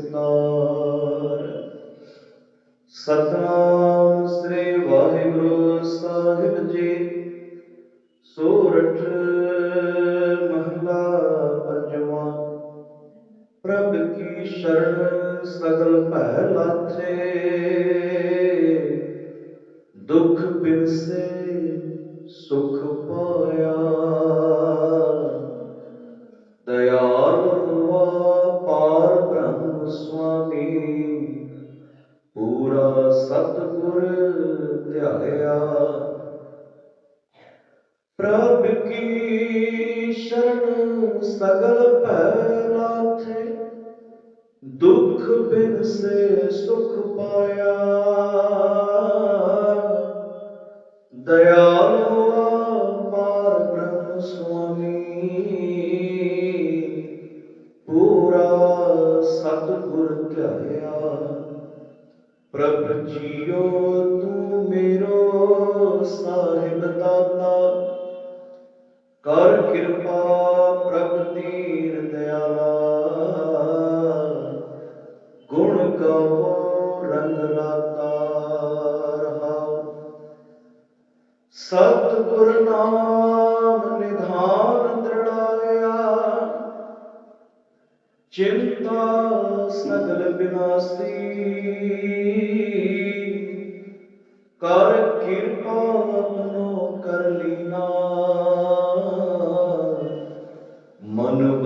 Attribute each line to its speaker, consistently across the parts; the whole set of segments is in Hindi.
Speaker 1: ਨਿਸਤਾਰ ਸਤਨਾਮ ਸ੍ਰੀ ਵਾਹਿਗੁਰੂ ਸਾਹਿਬ ਜੀ ਸੋਰਠ ਮਹਲਾ ਪੰਜਵਾਂ ਪ੍ਰਭ ਕੀ ਸ਼ਰਨ ਸਗਲ ਭੈ ਲਾਥੇ ਦੁਖ ਬਿਨਸੇ ਸੁਖ ਪਾਇਆ ਸਤਿਗੁਰ ਧਿਆਇਆ ਪ੍ਰਭ ਕੀ ਸ਼ਰਨ ਸਗਲ ਭੈ ਲਾਥੇ ਦੁਖ ਬਿਨ ਪ੍ਰਭ ਜੀਓ ਤੂੰ ਮੇਰੋ ਸਾਹਿਬ ਦਾਤਾ। ਕਰ ਕਿਰਪਾ ਪ੍ਰਭ ਤੀਰ ਦਿਆਲਾ। ਗੁਣ ਗਾਵੋ ਰੰਗ ਰਾਤਾ ਰਹਾਉ। ਸਤਿਗੁਰ ਨਾਮ ਨਿਧਾਨ ਦ੍ਰਿੜਾਇਆ। ਚਿੰਤਾ ਸਗਲ ਬਿਨਾਸੀ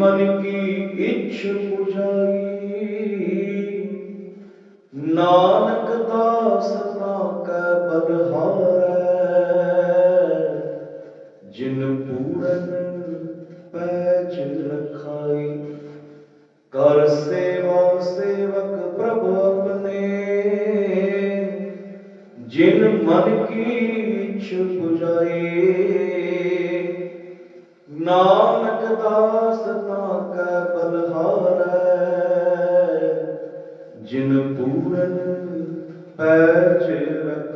Speaker 1: मन की इच्छ पुजारी नानक दास का जिन पूरन पैच रखाई। कर सेवा सेवक प्रभु अपने। जिन मन की इच्छ पुजाई ना ਦਾਸ ਤਾਂ ਕੈ ਬਲਹਾਰੈ ਜਿਨ ਪੂਰਨ ਪੈਜ ਰਖਾਈ